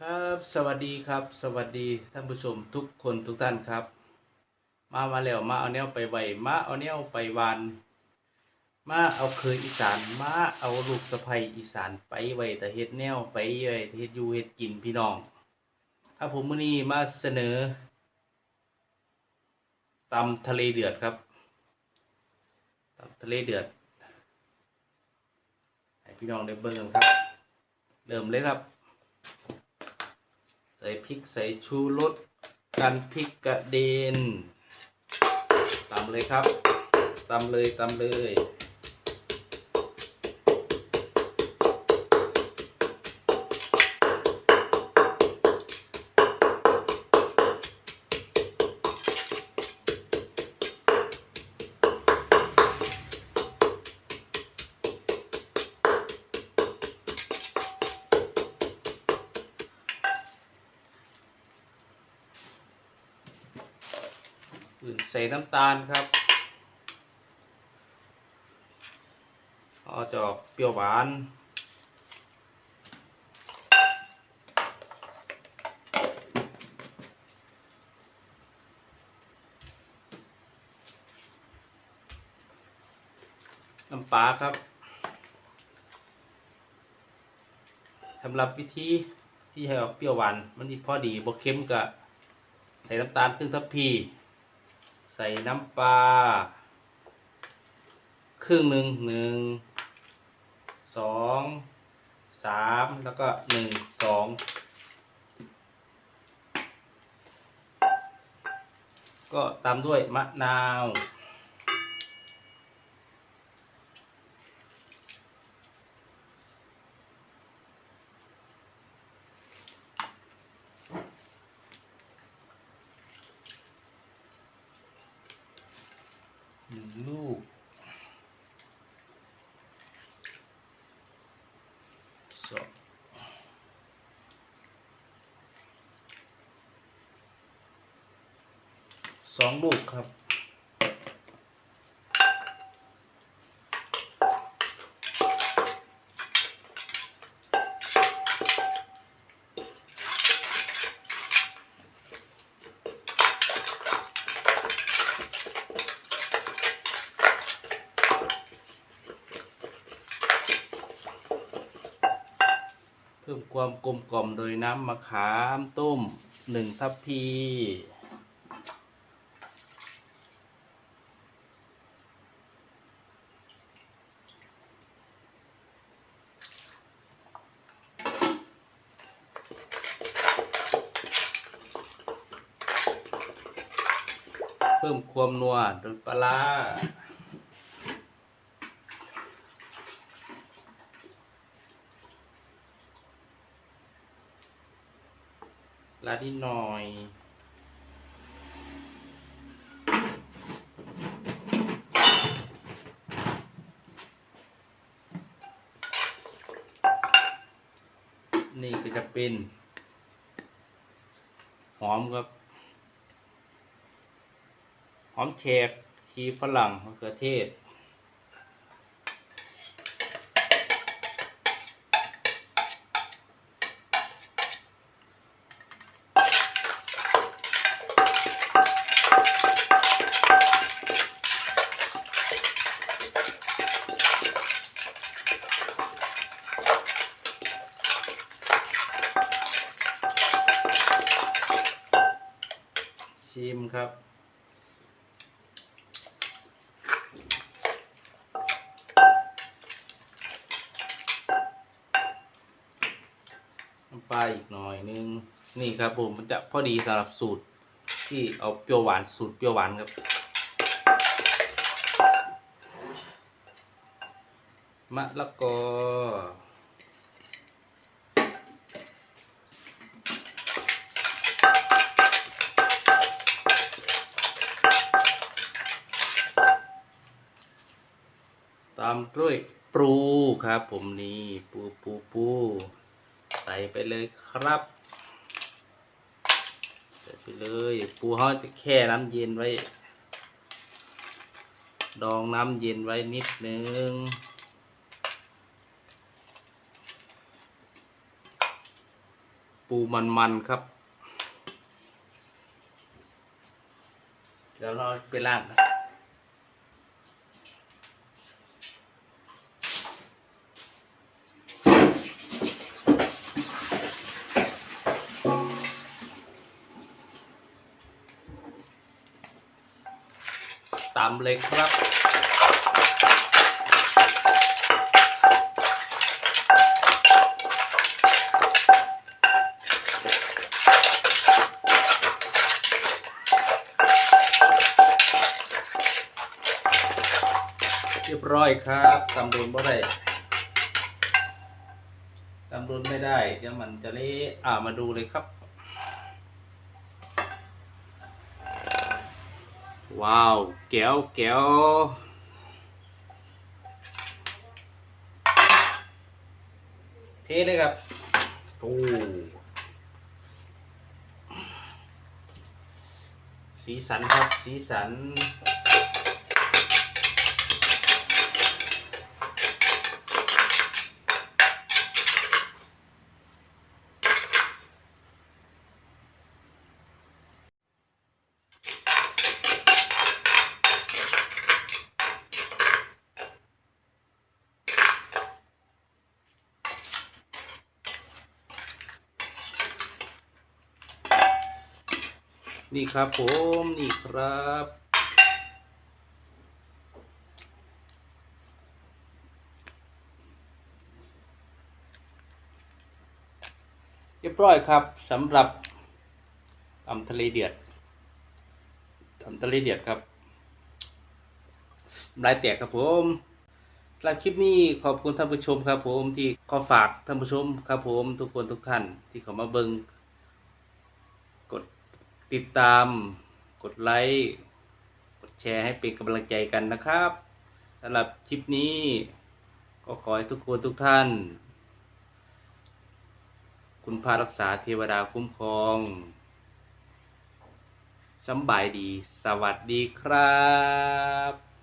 ครับสวัสดีครับ สวัสดีท่านผู้ชมทุกคนทุกท่านครับ มามาแล้วมาเอาแนวไปไหวมาเอาแนวไปวานมาเอาเคยอีสานมาเอาลูกสะใภ้อีสานไปไว้แต่เฮ็ดแนวไปไว้แต่เฮ็ดอยู่เฮ็ดกินพี่น้องครับผมมื้อนี้มาเสนอตำทะเลเดือดครับตำทะเลเดือดให้พี่น้องได้เบิ่งกันครับ เริ่มเลยครับ ส่พริกใส่ชูรสกันพริกกระเด็นตำเลยครับตำเลยตำเลย อื่นใส่น้ำตาลครับเอาจะออกเปรี้ยวหวานน้ำปลาครับสำหรับวิธีที่ให้ออกเปรี้ยวหวานมันพอดีบกเค็มกับใส่น้ำตาลครึ่งทัพพี ใส่น้ำปลาครึ่งหนึ่งหนึ่งสองสามแล้วก็หนึ่งสองก็ตามด้วยมะนาว ลูก สองสองลูกครับ เพิ่มความกลมกล่อมโดยน้ำมะขามต้มหนึ่งทัพพี เพิ่มความนัวโดยปลา ลาดนิดหน่อย นี่ก็จะเป็น หอมครับ หอมแขกชีฝรั่งมะเขือเทศ ชิมครับ น้ำปลาอีกหน่อยนึง นี่ครับผมมันจะพอดีสำหรับสูตรที่เอาเปรี้ยวหวานสูตรเปรี้ยวหวานครับ มะละกอามด้วยปูครับ ผมนี่ปูปูปูใส่ไปเลยครับใส่ไปเลย ปูเขาจะแค่น้ำเย็นไว้ ดองน้ำเย็นไว้นิดนึงปูปูมันๆครับ เดี๋ยวเราไปล่างนะ ตามเลยครับ เรียบร้อยครับตำโดนบ่ได้ตำโดนไม่ได้เดี๋ยวมันจะเละอ่ามาดูเลยครับ ว้าวเกียวเกียวเทเลยครับโอ้สีสันครับ สีสัน นี่ครับผมนี่ครับเรียบร้อยครับสำหรับตำทะเลเดือดตำทะเลเดือดครับลายแตกครับผมสำหรับคลิปนี้ขอบคุณท่านผู้ชมครับ ผมที่ขอฝากท่านผู้ชมครับ ผมทุกคนทุกท่านที่เขามาเบิงกด ติดตามกดไลค์กดแชร์ให้เป็นกำลังใจกันนะครับสำหรับคลิปนี้ ก็ขอให้ทุกคนทุกท่าน คุณพารักษาเทวดาคุ้มครองสำบายดี สวัสดีครับ